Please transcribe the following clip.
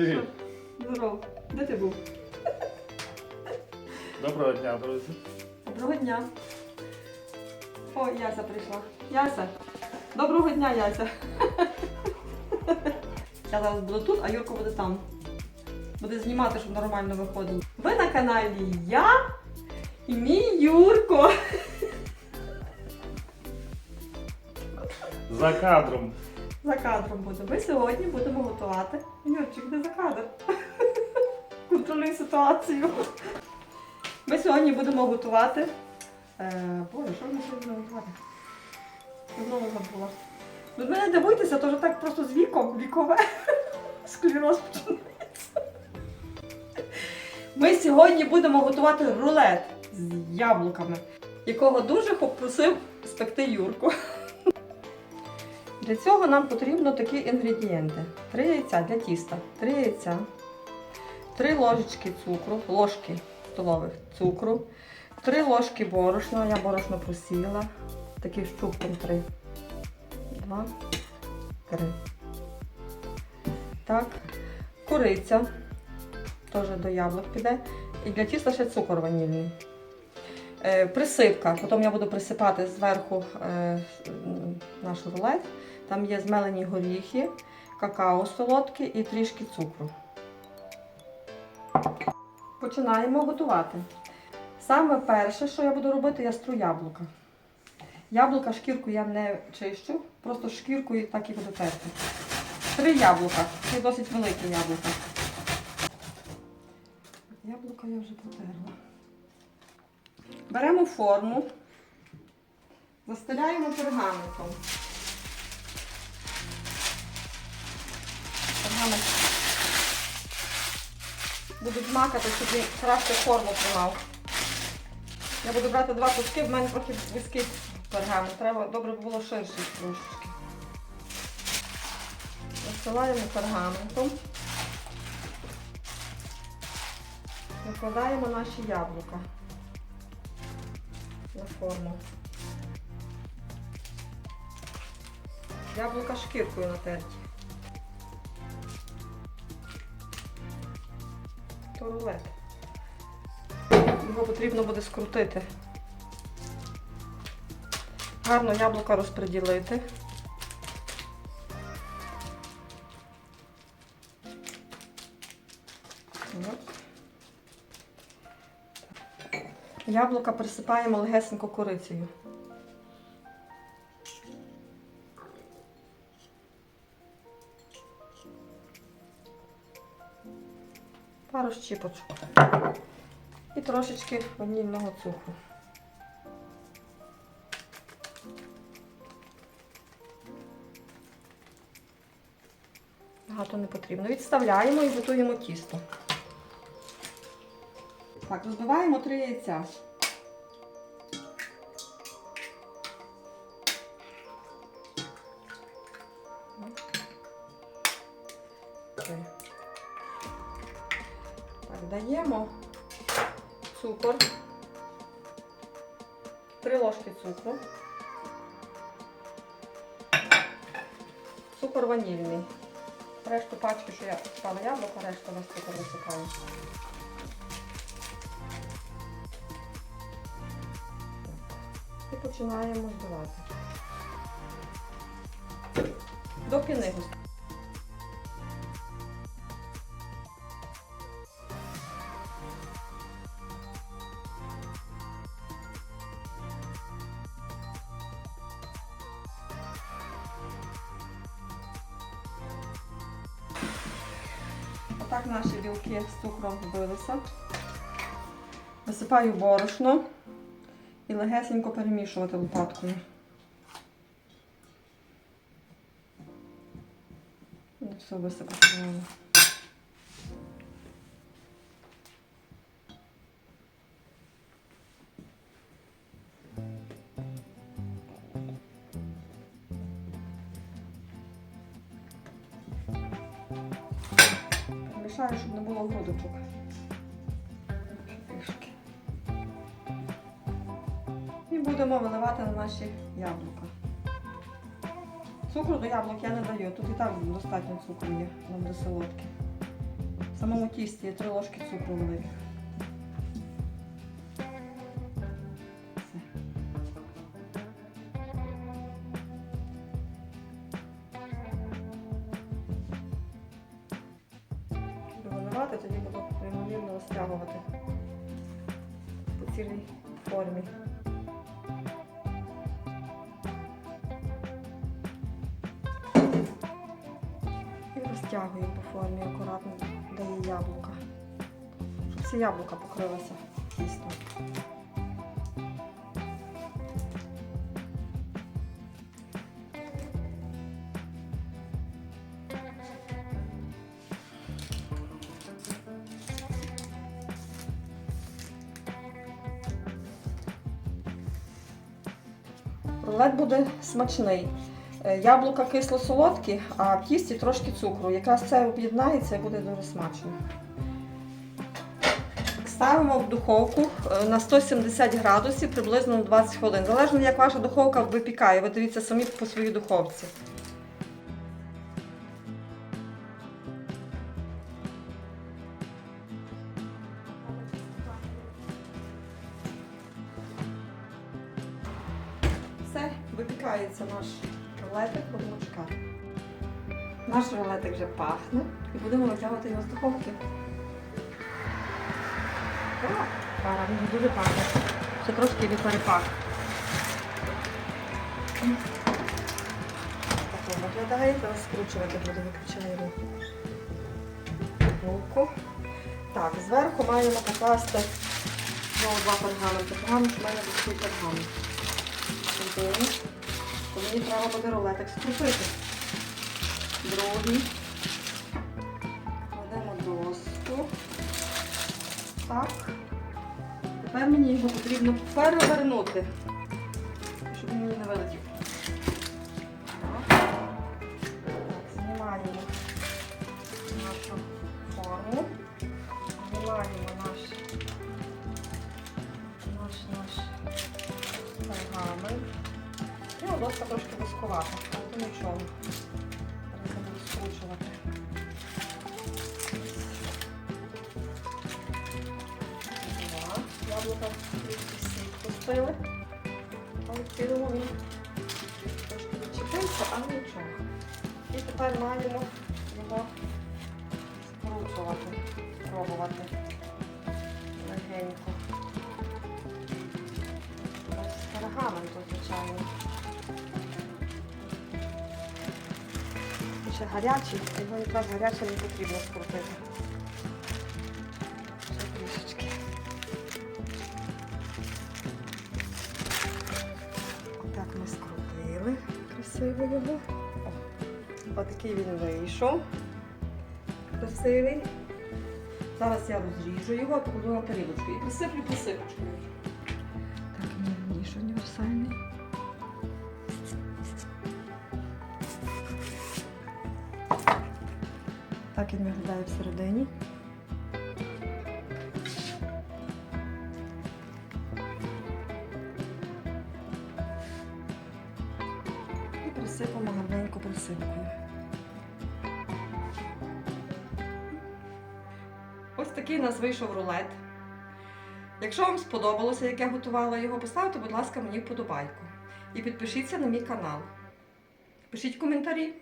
Привіт. Здорово. Де ти був? Доброго дня, друзі. Доброго дня. О, Яся прийшла. Яся. Доброго дня, Яся. Я зараз буду тут, а Юрко буде там. Буде знімати, щоб нормально виходило. Ви на каналі я і мій Юрко. За кадром. За кадром буде. Ми сьогодні будемо готувати. Юрчик, де за кадр? Контролюй ситуацію. Ми сьогодні будемо готувати. Е, Боже, що ми сьогодні готувати? Знову забула. Ви мене дивуйтеся, то вже так просто з віком, вікове. Склероз починається. Ми сьогодні будемо готувати рулет з яблуками, якого дуже попросив спекти Юрку. Для цього нам потрібно такі інгредієнти: 3 яйця для тіста, 3 яйця, 3 ложечки цукру, ложки столових цукру, 3 ложки борошна, я борошно просіяла, таких щупком 3. 2, 3. Так, куриця, теж до яблук піде. І для тіста ще цукор ванільний. Е, присипка, потім я буду присипати зверху е, наш рулет. Там є змелені горіхи, какао солодке і трішки цукру. Починаємо готувати. Саме перше, що я буду робити, я стру яблука. Яблука, шкірку я не чищу, просто шкіркою так і буду терти. Три яблука. Це досить великі яблука. Яблука я вже потерла. Беремо форму, застеляємо пергаментом. Пергамент будуть макати, щоб він краще форму тримав. Я буду брати два куски, в мене трохи вузький пергамент. Треба добре було ширший трошечки. Розсилаємо пергаментом. Викладаємо наші яблука на форму. Яблука шкіркою натерті. Рулет. Його потрібно буде скрутити. Гарно яблука розподілити. Яблука присипаємо легесенько корицею. Пару щіпочок. І трошечки ванільного цукру. Багато не потрібно. Відставляємо і готуємо тісто. Так, розбиваємо три яйця. Цукор. Три ложки цукру. Цукор ванільний. Решту пачки, що я впала яблуко, решту на цукор висипаю. І починаємо збивати. До піни Отак наші білки з цукром вбилися. Висипаю борошно і легесенько перемішувати лопаткою. Все висипати. Мішаю, щоб не було грудочок. І будемо виливати на наші яблука. Цукру до яблук я не даю. Тут і так достатньо цукру є, нам до солодке. В самому тісті є 3 ложки цукру великих. Буду тоді буду рівномірно розтягувати по цілій формі. І розтягую по формі акуратно, де яблука. Щоб всі яблука покрилися тістом. Рулет буде смачний. Е, Яблука кисло-солодкі, а в тісті трошки цукру. Якраз це об'єднається і буде дуже смачно. Ставимо в духовку е, на 170 градусів приблизно на 20 хвилин. Залежно як ваша духовка випікає. Ви дивіться самі по своїй духовці. Випікається наш рулетик, будемо чекати. Наш рулетик вже пахне і будемо витягувати його з духовки. Пара, він дуже пахне. Ще трошки перепах. Так виглядає, зараз скручувати буду, виключаємо булку. Так, зверху маємо покласти знову два пергаменти. Пергамент у мене високий пергамент один, то мені треба буде рулетик скрутити. Другий. Кладемо доску. Так. Тепер мені його потрібно перевернути, щоб він мені не вилетів. Знімаємо нашу форму. Знімаємо наш Ну, доска трошки висковата, але нічого. Зараз я скручувати. Яблука сік пустили. Але цілому він трошки відчепився, але нічого. І тепер маємо його скручувати, пробувати легенько. Ще гарячий, його якраз гарячим не потрібно скрутити. Ще. Отак ми скрутили красиво його. Отакий він вийшов. Красивий. Зараз я розріжу його, покладу на тарілочку і присиплю посипочкою. Так він виглядає всередині. І присипемо гарненько присипкою. Ось такий у нас вийшов рулет. Якщо вам сподобалося, як я готувала його, поставте, будь ласка, мені вподобайку. І підпишіться на мій канал. Пишіть коментарі,